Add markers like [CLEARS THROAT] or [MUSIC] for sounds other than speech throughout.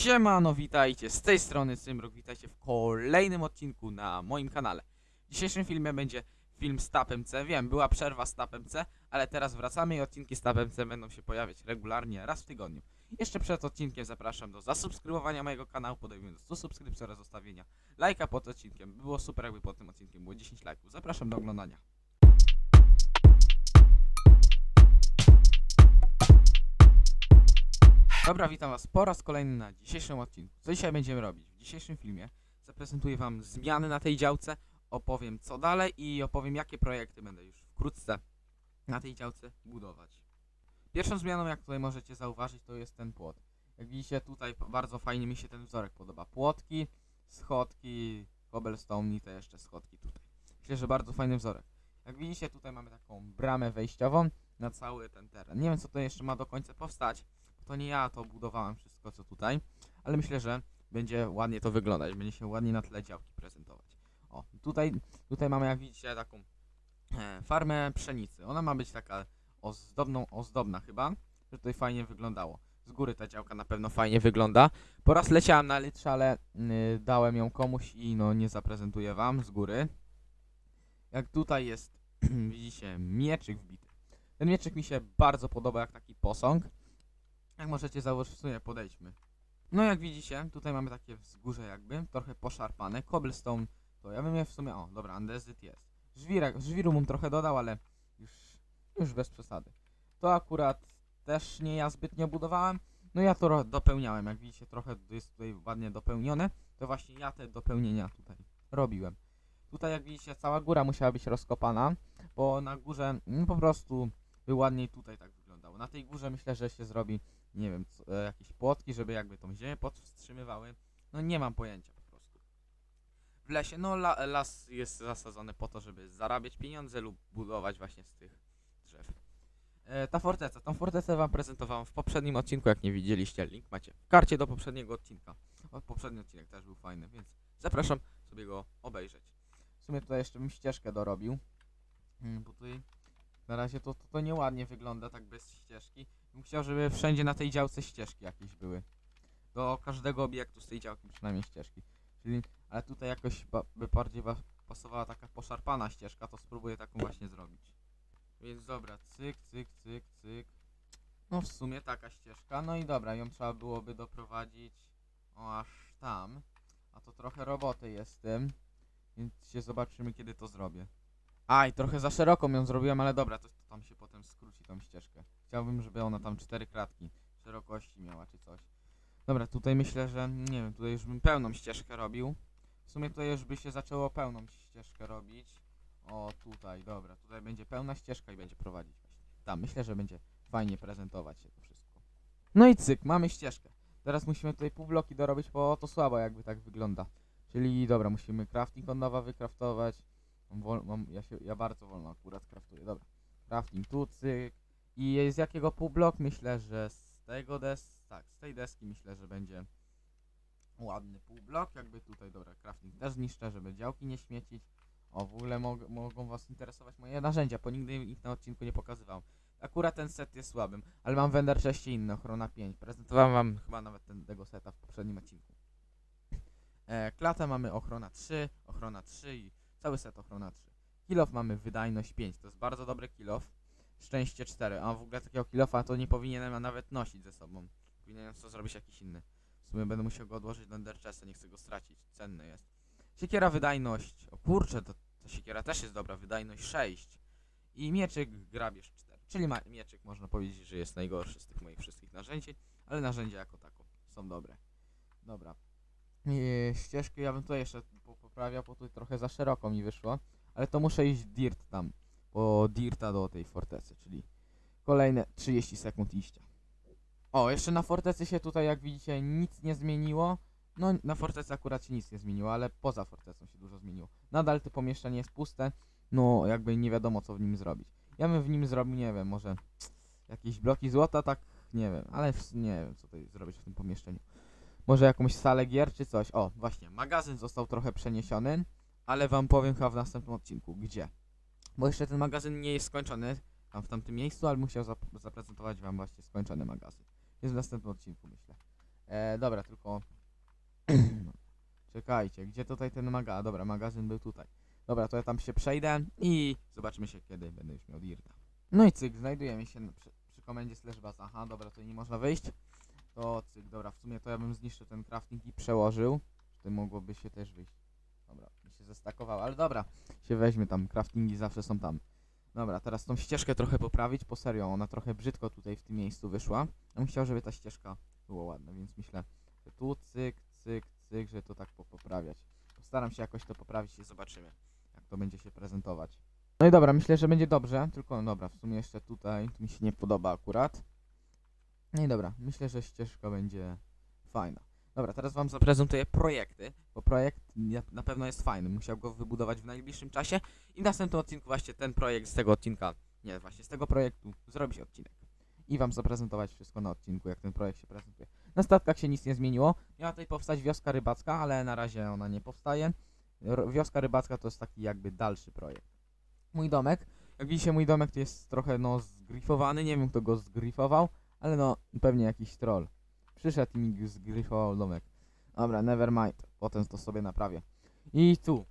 Siemano, witajcie, z tej strony Cymrok, witajcie w kolejnym odcinku na moim kanale. W dzisiejszym filmie będzie film z Tapem C, wiem, była przerwa z Tapem C, ale teraz wracamy i odcinki z Tapem C będą się pojawiać regularnie, raz w tygodniu. Jeszcze przed odcinkiem zapraszam do zasubskrybowania mojego kanału, podejmuję do 100 subskrypcji oraz zostawienia lajka pod odcinkiem. By było super, jakby pod tym odcinkiem było 10 lajków. Zapraszam do oglądania. Dobra, witam was po raz kolejny na dzisiejszym odcinku. Co dzisiaj będziemy robić? W dzisiejszym filmie zaprezentuję wam zmiany na tej działce, opowiem co dalej i opowiem jakie projekty będę już wkrótce na tej działce budować. Pierwszą zmianą, jak tutaj możecie zauważyć, to jest ten płot. Jak widzicie tutaj bardzo fajnie mi się ten wzorek podoba. Płotki, schodki, cobblestone i te jeszcze schodki tutaj. Myślę, że bardzo fajny wzorek. Jak widzicie tutaj mamy taką bramę wejściową na cały ten teren. Nie wiem co to jeszcze ma do końca powstać, to nie ja to budowałem wszystko co tutaj, ale myślę, że będzie ładnie to wyglądać, będzie się ładnie na tle działki prezentować. O, tutaj, tutaj mamy jak widzicie taką e, farmę pszenicy. Ona ma być taka ozdobną, ozdobna chyba, żeby tutaj fajnie wyglądało. Z góry ta działka na pewno fajnie wygląda. Po raz leciałem na litrze, ale y, dałem ją komuś i no nie zaprezentuję wam z góry. Jak tutaj jest, [CLEARS THROAT] widzicie, mieczyk wbity. Ten mieczyk mi się bardzo podoba jak taki posąg. Jak możecie zauważyć, w sumie podejdźmy. No jak widzicie, tutaj mamy takie wzgórze jakby, trochę poszarpane. Cobblestone, to ja bym je w sumie, o dobra, andezyt jest. Żwirek, żwiru bym trochę dodał, ale już, już bez przesady. To akurat też nie ja zbytnio budowałem, no ja to dopełniałem, jak widzicie trochę jest tutaj ładnie dopełnione, to właśnie ja te dopełnienia tutaj robiłem. Tutaj jak widzicie cała góra musiała być rozkopana, bo na górze mm, po prostu by ładniej tutaj tak. Na tej górze myślę, że się zrobi nie wiem, co, e, jakieś płotki, żeby jakby tą ziemię podwstrzymywały. No nie mam pojęcia po prostu. W lesie, no la, las jest zasadzony po to, żeby zarabiać pieniądze lub budować właśnie z tych drzew. E, ta forteca, tą fortecę wam prezentowałem w poprzednim odcinku, jak nie widzieliście, link macie w karcie do poprzedniego odcinka. O, poprzedni odcinek też był fajny, więc zapraszam sobie go obejrzeć. W sumie tutaj jeszcze bym ścieżkę dorobił, Mm, bo tutaj na razie to, to, to nieładnie wygląda tak bez ścieżki. Bym chciał, żeby wszędzie na tej działce ścieżki jakieś były. Do każdego obiektu z tej działki przynajmniej ścieżki. Czyli, ale tutaj jakoś by bardziej wa- pasowała taka poszarpana ścieżka, to spróbuję taką właśnie zrobić. Więc dobra, cyk, cyk, cyk, cyk. No w sumie taka ścieżka, no i dobra, ją trzeba byłoby doprowadzić o aż tam. A to trochę roboty jest z tym, więc się zobaczymy kiedy to zrobię. A i trochę za szeroką ją zrobiłem, ale dobra, to, to tam się potem skróci tą ścieżkę. Chciałbym, żeby ona tam cztery kratki szerokości miała czy coś. Dobra, tutaj myślę, że nie wiem, tutaj już bym pełną ścieżkę robił. W sumie tutaj już by się zaczęło pełną ścieżkę robić. O, tutaj, dobra, tutaj będzie pełna ścieżka i będzie prowadzić właśnie. Tam, myślę, że będzie fajnie prezentować się to wszystko. No i cyk, mamy ścieżkę. Teraz musimy tutaj pół bloki dorobić, bo to słabo jakby tak wygląda. Czyli dobra, musimy crafting od nowa wykraftować. Mam Wol, mam, ja, się, ja bardzo wolno akurat kraftuję, dobra. Crafting tu, cyk. I z jakiego półblok? Myślę, że z tego des... Tak, z tej deski myślę, że będzie ładny półblok. Jakby tutaj, dobra, crafting też zniszczę, żeby działki nie śmiecić. O, w ogóle mog mogą was interesować moje narzędzia, bo nigdy ich na odcinku nie pokazywałem. Akurat ten set jest słabym, ale mam Wender 6 i inny, ochrona 5. Prezentowałem wam chyba nawet ten, tego seta w poprzednim odcinku. E, klatę mamy ochrona 3, ochrona 3 i cały set ochrona 3. Kilof mamy wydajność 5, to jest bardzo dobry kilof. Szczęście 4, a w ogóle takiego kilofa to nie powinienem nawet nosić ze sobą. Powinienem to zrobić jakiś inny. W sumie będę musiał go odłożyć do Ender Chesta, nie chcę go stracić, cenny jest. Siekiera wydajność, o kurczę, to, to siekiera też jest dobra, wydajność 6. I mieczyk grabież 4, czyli ma, mieczyk można powiedzieć, że jest najgorszy z tych moich wszystkich narzędzi, ale narzędzia jako tako są dobre. Dobra. Eee, ścieżkę ja bym tutaj jeszcze po- poprawiał, bo tutaj trochę za szeroko mi wyszło. Ale to muszę iść dirt tam, po dirta do tej fortecy, czyli kolejne 30 sekund iścia. O, jeszcze na fortecy się tutaj, jak widzicie, nic nie zmieniło. No, na fortecy akurat się nic nie zmieniło, ale poza fortecą się dużo zmieniło. Nadal to pomieszczenie jest puste, no jakby nie wiadomo co w nim zrobić. Ja bym w nim zrobił, nie wiem, może jakieś bloki złota, tak, nie wiem, ale nie wiem co tutaj zrobić w tym pomieszczeniu. Może jakąś salę gier czy coś. O, właśnie, magazyn został trochę przeniesiony, ale wam powiem chyba w następnym odcinku, gdzie. Bo jeszcze ten magazyn nie jest skończony tam w tamtym miejscu, ale musiał zap zaprezentować wam właśnie skończony magazyn. Jest w następnym odcinku, myślę. E, dobra, tylko... [CLEARS THROAT] Czekajcie, gdzie tutaj ten magazyn? Dobra, magazyn był tutaj. Dobra, to ja tam się przejdę i zobaczymy się, kiedy będę już miał dirta. No i cyk, znajdujemy się przy, przy komendzie slash. Aha, dobra, tutaj nie można wyjść. To cyk, dobra, w sumie to ja bym zniszczył ten crafting i przełożył. Tutaj mogłoby się też wyjść. Dobra, mi się zestakowało, ale dobra. Się weźmie tam, craftingi zawsze są tam. Dobra, teraz tą ścieżkę trochę poprawić, po serio, ona trochę brzydko tutaj w tym miejscu wyszła. Ja bym chciał, żeby ta ścieżka była ładna, więc myślę, że tu cyk, cyk, cyk, że to tak po- poprawiać. Postaram się jakoś to poprawić i zobaczymy, jak to będzie się prezentować. No i dobra, myślę, że będzie dobrze, tylko no dobra, w sumie jeszcze tutaj, tu mi się nie podoba akurat. No i dobra, myślę, że ścieżka będzie fajna. Dobra, teraz wam zaprezentuję projekty, bo projekt na pewno jest fajny. Musiał go wybudować w najbliższym czasie i w następnym odcinku właśnie ten projekt z tego odcinka, nie, właśnie z tego projektu zrobić odcinek. I wam zaprezentować wszystko na odcinku, jak ten projekt się prezentuje. Na statkach się nic nie zmieniło. Miała tutaj powstać wioska rybacka, ale na razie ona nie powstaje. Wioska rybacka to jest taki jakby dalszy projekt. Mój domek. Jak widzicie, mój domek to jest trochę no zgrifowany. Nie wiem kto go zgrifował, ale no pewnie jakiś troll. Przyszedł i mi zgryfował domek. Dobra, never mind. Potem to sobie naprawię. I tu.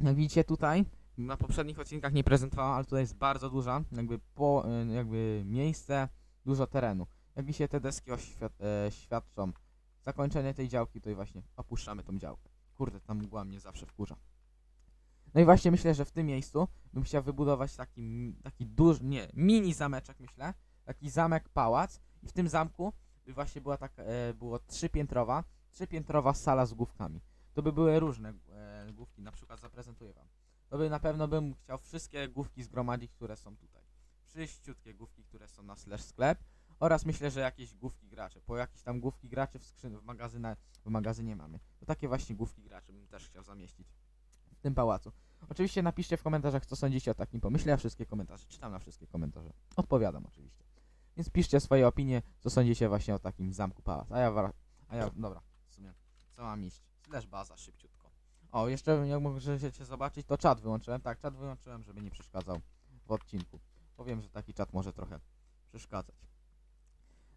Jak widzicie tutaj, na poprzednich odcinkach nie prezentowałem, ale tutaj jest bardzo duża, jakby po, y, jakby miejsce, dużo terenu. Jak widzicie te deski oświad e, świadczą zakończenie tej działki, i właśnie opuszczamy tą działkę. Kurde, ta mgła mnie zawsze wkurza. No i właśnie myślę, że w tym miejscu bym chciał wybudować taki, taki duży, nie, mini zameczek myślę, taki zamek pałac i w tym zamku by właśnie była taka, e, było trzypiętrowa, trzypiętrowa sala z główkami. To by były różne e, główki, na przykład zaprezentuję wam. To by na pewno bym chciał wszystkie główki zgromadzić, które są tutaj. Wszyściutkie główki, które są na slash sklep oraz myślę, że jakieś główki gracze, po jakieś tam główki graczy w skrzyn, w, magazyna, w magazynie mamy. To takie właśnie główki graczy bym też chciał zamieścić w tym pałacu. Oczywiście napiszcie w komentarzach, co sądzicie o takim pomyśle. Ja wszystkie komentarze czytam na wszystkie komentarze. Odpowiadam oczywiście. Więc piszcie swoje opinie, co sądzicie właśnie o takim zamku pałac. A ja, a ja, dobra, w sumie, co mam iść? Slash baza, szybciutko. O, jeszcze jak możecie zobaczyć, to czat wyłączyłem. Tak, czat wyłączyłem, żeby nie przeszkadzał w odcinku. Powiem, że taki czat może trochę przeszkadzać.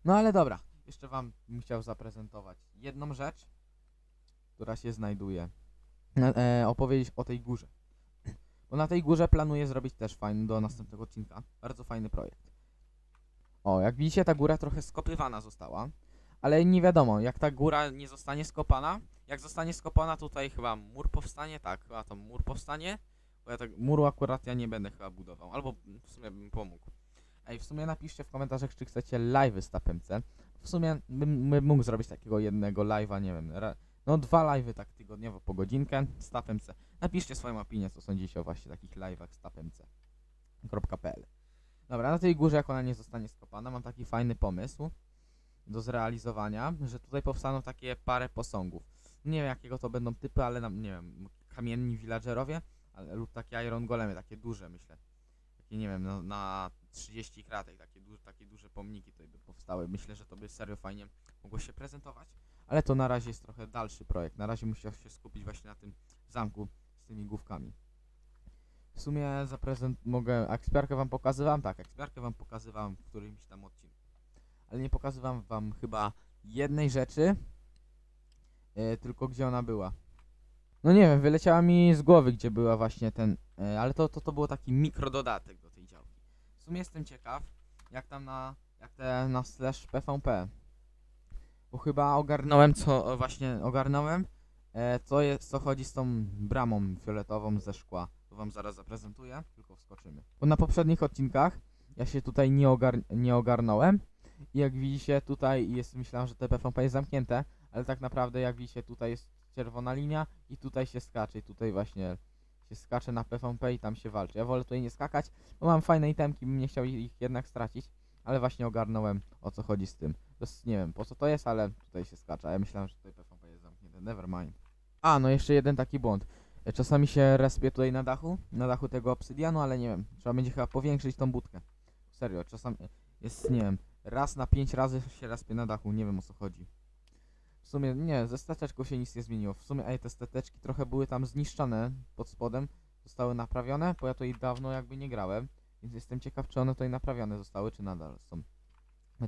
No ale dobra, jeszcze wam chciał zaprezentować jedną rzecz, która się znajduje. Na- E, opowiedzieć o tej górze. [CLEARS THROAT] Bo na tej górze planuję zrobić też fajny do następnego odcinka. Bardzo fajny projekt. O, jak widzicie, ta góra trochę skopywana została. Ale nie wiadomo, jak ta góra nie zostanie skopana. Jak zostanie skopana, tutaj chyba mur powstanie. Tak, chyba to mur powstanie. Bo ja tak muru akurat ja nie będę chyba budował. Albo w sumie bym pomógł. Ej, w sumie napiszcie w komentarzach, czy chcecie live'y z Tapemce. W sumie bym, bym mógł zrobić takiego jednego live'a, nie wiem, no dwa live'y tak tygodniowo po godzinkę z Tapemce. Napiszcie swoją opinię, co sądzicie o właśnie takich live'ach z tapemce.pl Dobra, na tej górze, jak ona nie zostanie skopana, mam taki fajny pomysł do zrealizowania, że tutaj powstaną takie parę posągów. Nie wiem, jakiego to będą typy, ale nie wiem, kamienni villagerowie, ale, lub takie iron golemy, takie duże, myślę. Takie, nie wiem, no, na 30 kratek, takie, duże, takie duże pomniki tutaj by powstały. Myślę, że to by serio fajnie mogło się prezentować. Ale to na razie jest trochę dalszy projekt. Na razie musiał się skupić właśnie na tym zamku z tymi główkami. W sumie zaprezent mogę. Ekspiarkę wam pokazywałem? Tak, ekspiarkę wam pokazywałem w którymś tam odcinku. Ale nie pokazywałem wam chyba jednej rzeczy. e, tylko gdzie ona była. No nie wiem, wyleciała mi z głowy, gdzie była właśnie ten. e, ale to, to, to było taki mikrododatek do tej działki. W sumie jestem ciekaw, jak tam na. Jak te na slash PvP. Bo chyba ogarnąłem co właśnie ogarnąłem. E, co jest, co chodzi z tą bramą fioletową ze szkła. Wam zaraz zaprezentuję, tylko wskoczymy. Bo na poprzednich odcinkach ja się tutaj nie, ogar nie ogarnąłem. I jak widzicie tutaj jest, myślałem, że te PvP jest zamknięte, ale tak naprawdę jak widzicie tutaj jest czerwona linia i tutaj się skacze i tutaj właśnie się skacze na PvP i tam się walczy. Ja wolę tutaj nie skakać, bo mam fajne itemki, bym nie chciał ich jednak stracić, ale właśnie ogarnąłem o co chodzi z tym. Jest, nie wiem po co to jest, ale tutaj się skacze, a ja myślałem, że tutaj PvP jest zamknięte, never mind. A, no jeszcze jeden taki błąd. Czasami się respię tutaj na dachu, na dachu tego obsydianu, ale nie wiem, trzeba będzie chyba powiększyć tą budkę. Serio, czasami jest, nie wiem, raz na pięć razy się respię na dachu, nie wiem o co chodzi. W sumie nie, ze stateczką się nic nie zmieniło. W sumie ej, te stateczki trochę były tam zniszczone pod spodem, zostały naprawione, bo ja tutaj dawno jakby nie grałem, więc jestem ciekaw, czy one tutaj naprawione zostały, czy nadal są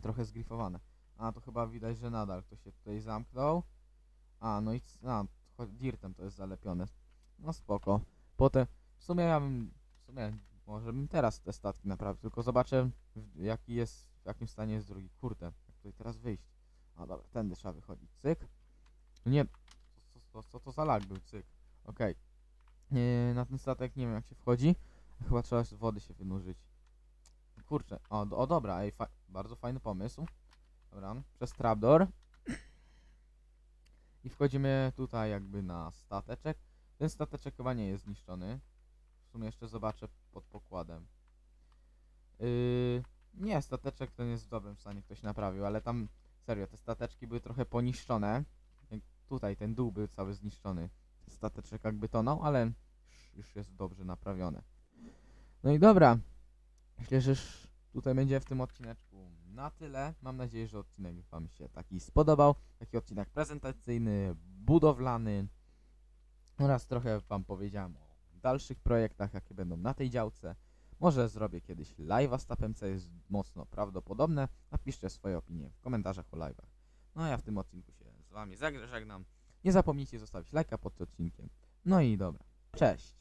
trochę zgrifowane. A, to chyba widać, że nadal ktoś się tutaj zamknął. A, no i... A, dirtem to jest zalepione. No spoko. Potem... W sumie ja bym... W sumie... Może bym teraz te statki naprawił, tylko zobaczę w- jaki jest... W jakim stanie jest drugi. Kurde, jak tutaj teraz wyjść? A dobra, tędy trzeba wychodzić. Cyk. Nie... Co, co, co to za lag był? Cyk. Okej. Nie, Na ten statek nie wiem jak się wchodzi. Chyba trzeba z wody się wynurzyć. Kurczę. O, o dobra, ej, fa bardzo fajny pomysł. Dobra, przez trapdoor. I wchodzimy tutaj jakby na stateczek. Ten stateczek chyba nie jest zniszczony. W sumie jeszcze zobaczę pod pokładem. Yy, nie, stateczek ten jest w dobrym stanie, ktoś naprawił, ale tam serio, te stateczki były trochę poniszczone. Tutaj ten dół był cały zniszczony. Stateczek jakby tonął, ale już, jest dobrze naprawione. No i dobra. Myślę, że tutaj będzie w tym odcineczku na tyle. Mam nadzieję, że odcinek Wam się taki spodobał. Taki odcinek prezentacyjny, budowlany oraz trochę Wam powiedziałem o dalszych projektach, jakie będą na tej działce. Może zrobię kiedyś live'a z Tapem, co jest mocno prawdopodobne. Napiszcie swoje opinie w komentarzach o live'ach. No a ja w tym odcinku się z Wami żegnam. Nie zapomnijcie zostawić lajka pod odcinkiem. No i dobra. Cześć!